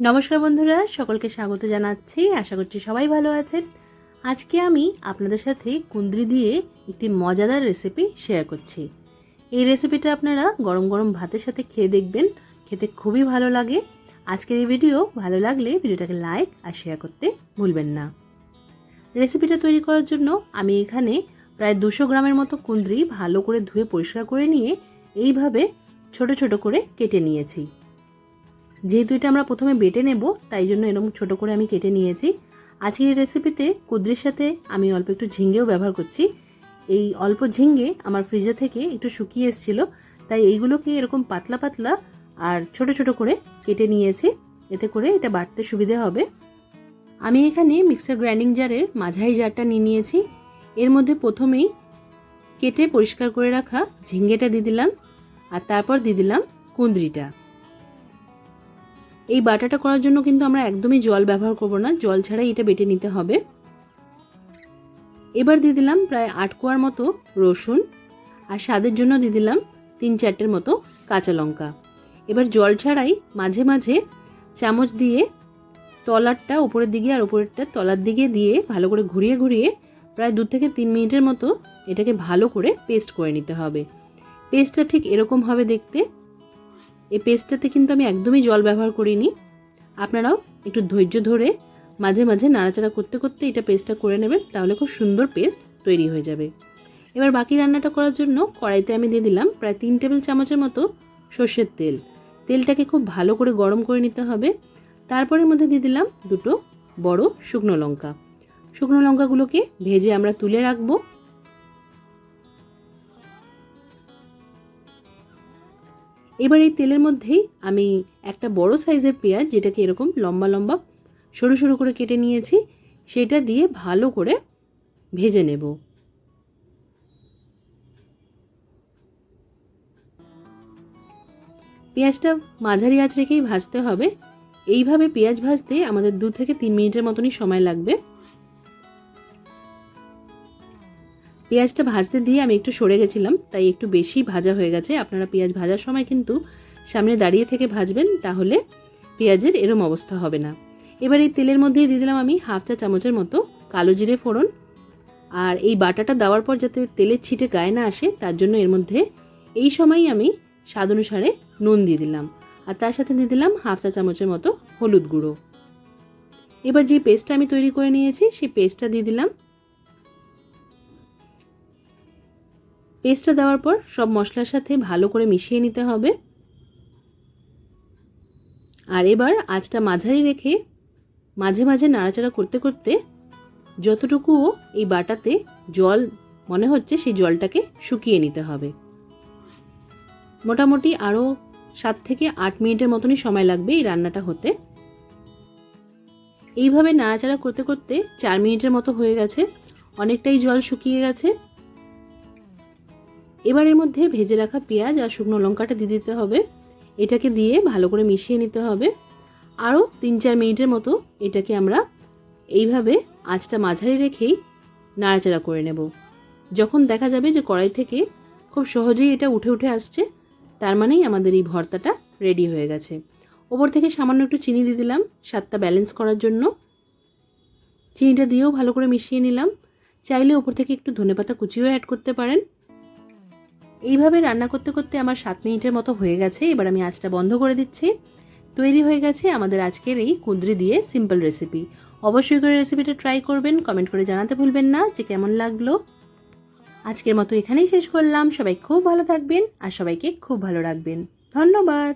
নমস্কার বন্ধুরা, সকলকে স্বাগত জানাচ্ছি। আশা করছি সবাই ভালো আছেন। আজকে আমি আপনাদের সাথে কুন্দ্রি দিয়ে একটি মজাদার রেসিপি শেয়ার করছি। এই রেসিপিটা আপনারা গরম গরম ভাতের সাথে খেয়ে দেখবেন। খেতে খুবই ভালো লাগে। আজকের এই ভিডিও ভালো লাগলে ভিডিওটাকে লাইক আর শেয়ার করতে ভুলবেন না। রেসিপিটা তৈরি করার জন্য আমি এখানে প্রায় দুশো গ্রামের মতো কুন্দ্রি ভালো করে ধুয়ে পরিষ্কার করে নিয়ে এইভাবে ছোট ছোট করে কেটে নিয়েছি। যেহেতু এটা আমরা প্রথমে বেটে নেব, তাই জন্য এরকম ছোট করে আমি কেটে নিয়েছি। আজকের রেসিপিতে কুদ্রির সাথে আমি অল্প একটু ঝিঙ্গেও ব্যবহার করছি। এই অল্প ঝিঙ্গে আমার ফ্রিজে থেকে একটু শুকিয়ে এসেছিল, তাই এইগুলোকে এরকম পাতলা পাতলা আর ছোট ছোট করে কেটে নিয়েছি। এতে করে এটা বাটতে সুবিধে হবে। আমি এখানে মিক্সার গ্রাইন্ডিং জারের মাঝারি জারটা নিয়ে নিয়েছি। এর মধ্যে প্রথমেই কেটে পরিষ্কার করে রাখা ঝিঙ্গেটা দিয়ে দিলাম, আর তারপর দিয়ে দিলাম কুন্দ্রিটা এই বাটাটা করার জন্য কিন্তু আমরা একদমই জল ব্যবহার করব না, জল ছাড়াই এটা বেটে নিতে হবে। এবার দিয়ে দিলাম প্রায় আট কোয়ার মতো রসুন, আর স্বাদের জন্য দিয়ে দিলাম তিন চারটের মতো কাঁচা লঙ্কা। এবার জল ছাড়াই মাঝে মাঝে চামচ দিয়ে তলারটা উপরের দিকে আর উপরেরটা তলার দিকে দিয়ে ভালো করে ঘুরিয়ে ঘুরিয়ে প্রায় দু থেকে তিন মিনিটের মতো এটাকে ভালো করে পেস্ট করে নিতে হবে। পেস্টটা ঠিক এরকম হবে দেখতে। এই পেস্টটাতে কিন্তু আমি একদমই জল ব্যবহার করিনি। আপনারাও একটু ধৈর্য ধরে মাঝে মাঝে নাড়াচাড়া করতে করতে এটা পেস্টটা করে নেবেন, তাহলে খুব সুন্দর পেস্ট তৈরি হয়ে যাবে। এবার বাকি রান্নাটা করার জন্য কড়াইতে আমি দিয়ে দিলাম প্রায় তিন টেবিল চামচের মতো সর্ষের তেল। তেলটাকে খুব ভালো করে গরম করে নিতে হবে। তারপরে মধ্যে দিয়ে দিলাম দুটো বড় শুকনো লঙ্কা। শুকনো লঙ্কাগুলোকে ভেজে আমরা তুলে রাখব। এবার এই তেলের মধ্যেই আমি একটা বড় সাইজের পেঁয়াজ, যেটাকে এরকম লম্বা লম্বা সরু সরু করে কেটে নিয়েছি, সেটা দিয়ে ভালো করে ভেজে নেব। পেঁয়াজটা মাঝারি আঁচ রেখেই ভাজতে হবে। এইভাবে পেঁয়াজ ভাজতে আমাদের দু থেকে তিন মিনিটের মতনই সময় লাগবে। পেঁয়াজটা ভাজতে দিয়ে আমি একটু সরে গেছিলাম, তাই একটু বেশি ভাজা হয়ে গেছে। আপনারা পেঁয়াজ ভাজার সময় কিন্তু সামনে দাঁড়িয়ে থেকে ভাজবেন, তাহলে পেঁয়াজের এরম অবস্থা হবে না। এবার এই তেলের মধ্যে দিয়ে দিলাম আমি হাফ চা চামচের মতো কালো জিরে ফোড়ন। আর এই বাটাটা দেওয়ার পর যাতে তেলের ছিটে গায়ে না আসে, তার জন্য এর মধ্যে এই সময়ই আমি স্বাদ অনুসারে নুন দিয়ে দিলাম। আর তার সাথে দিয়ে দিলাম হাফ চা চামচের মতো হলুদ গুঁড়ো। এবার যে পেস্টটা আমি তৈরি করে নিয়েছি, সেই পেস্টটা দিয়ে দিলাম পেস্টটা দেওয়ার পর সব মশলার সাথে ভালো করে মিশিয়ে নিতে হবে। আর এবার আঁচটা মাঝারি রেখে মাঝে মাঝে নাড়াচাড়া করতে করতে যতটুকু এই বাটাতে জল মনে হচ্ছে সেই জলটাকে শুকিয়ে নিতে হবে। মোটামুটি আরও সাত থেকে আট মিনিটের মতনই সময় লাগবে এই রান্নাটা হতে। এইভাবে নাড়াচাড়া করতে করতে চার মিনিটের মতো হয়ে গেছে। অনেকটাই জল শুকিয়ে গেছে। এবার এর মধ্যে ভেজে রাখা পেঁয়াজ আর শুকনো লঙ্কাটা দিয়ে দিতে হবে। এটাকে দিয়ে ভালো করে মিশিয়ে নিতে হবে। আরও তিন চার মিনিটের মতো এটাকে আমরা এইভাবে আঁচটা মাঝারি রেখেই নাড়াচাড়া করে নেব। যখন দেখা যাবে যে কড়াই থেকে খুব সহজেই এটা উঠে উঠে আসছে, তার মানেই আমাদের এই ভর্তাটা রেডি হয়ে গেছে। ওপর থেকে সামান্য একটু চিনি দিয়ে দিলাম, স্বাদটা ব্যালেন্স করার জন্য। চিনিটা দিয়েও ভালো করে মিশিয়ে নিলাম। চাইলে ওপর থেকে একটু ধনেপাতা কুচিও অ্যাড করতে পারেন। এইভাবে রান্না করতে করতে আমার সাত মিনিটের মতো হয়ে গেছে। এবার আমি আঁচটা বন্ধ করে দিচ্ছি। তৈরি হয়ে গেছে আমাদের আজকের এই কুঁদরি দিয়ে সিম্পল রেসিপি অবশ্যই করে রেসিপিটা ট্রাই করবেন কমেন্ট করে জানাতে ভুলবেন না, যে কেমন লাগল। আজকের মতো এখানেই শেষ করলাম। সবাই খুব ভালো থাকবেন আর সবাইকে খুব ভালো রাখবেন। ধন্যবাদ।